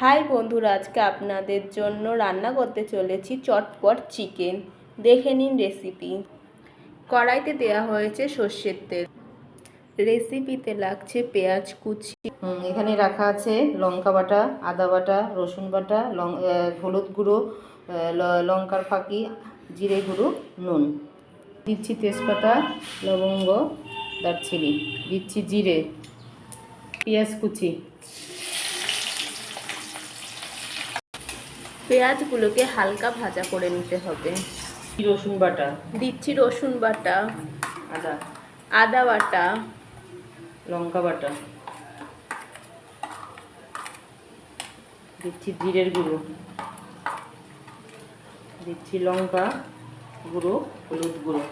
High বন্ধুরা, আজকে আপনাদের জন্য রান্না করতে চলেছি চটপট চিকেন। দেখে নিন রেসিপি কড়াইতে দেওয়া হয়েছে সর্ষের তেল। রেসিপিতে লাগছে পেঁয়াজ কুচি। এখানে রাখা আছে লঙ্কা বাটা, আদা বাটা, রসুন বাটা, লং হলুদ গুঁড়ো লঙ্কার ফাঁকি, জিরে গুঁড়ো, নুন। দিচ্ছি তেজপাতা, লবঙ্গ, দারচিনি। দিচ্ছি জিরে, পেঁয়াজ কুচি। পেঁয়াজগুলোকে হালকা ভাজা করে নিতে হবে। রসুন বাটা? দিচ্ছি রসুন বাটা আদা। আদা বাটা। লঙ্কা বাটা। দিচ্ছি জিরের গুঁড়ো। দিচ্ছি লঙ্কা গুঁড়ো হলুদ গুঁড়ো।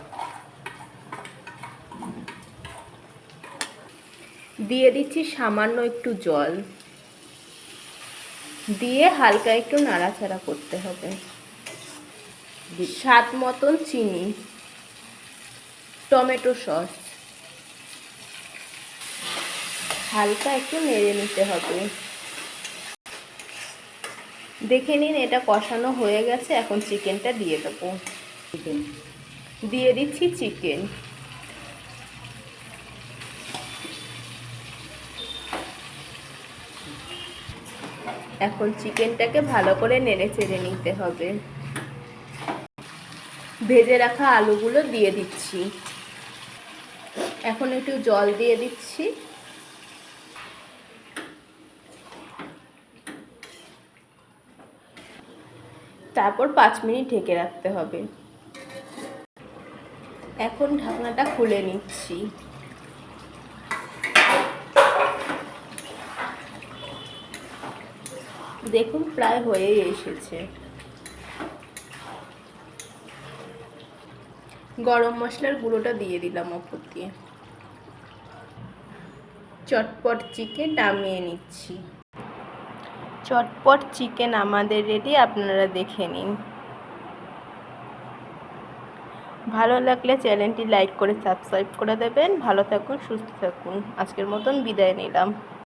দিয়ে দিচ্ছি সামান্য একটু জল। দিয়ে হালকা একটু নাড়াচাড়া করতে হবে। স্বাদ মতন চিনি, টমেটো সস, হালকা একটু নেড়ে নিতে হবে। দেখে নিন এটা কষানো হয়ে গেছে, এখন চিকেনটা দিয়ে দেবো। দিয়ে দিচ্ছি চিকেন এখন চিকেনটাকে ভালো করে নেড়ে চেড়ে নিতে হবে। ভেজে রাখা আলুগুলো দিয়ে দিচ্ছি। এখন একটু জল দিয়ে দিচ্ছি। তারপর পাঁচ মিনিট ঢেকে রাখতে হবে। এখন ঢাকনাটা খুলে নিচ্ছি। দেখুন, প্রায় হয়েই এসেছে। গরম মশলার গুঁড়োটা দিয়ে দিলাম ওপর দিয়ে। চটপট চিকেন নামিয়ে নিচ্ছি। চটপট চিকেন আমাদের রেডি আপনারা দেখে নিন। ভালো লাগলে চ্যানেলটি লাইক করে সাবস্ক্রাইব করে দেবেন। ভালো থাকুন, সুস্থ থাকুন। আজকের মতন বিদায় নিলাম।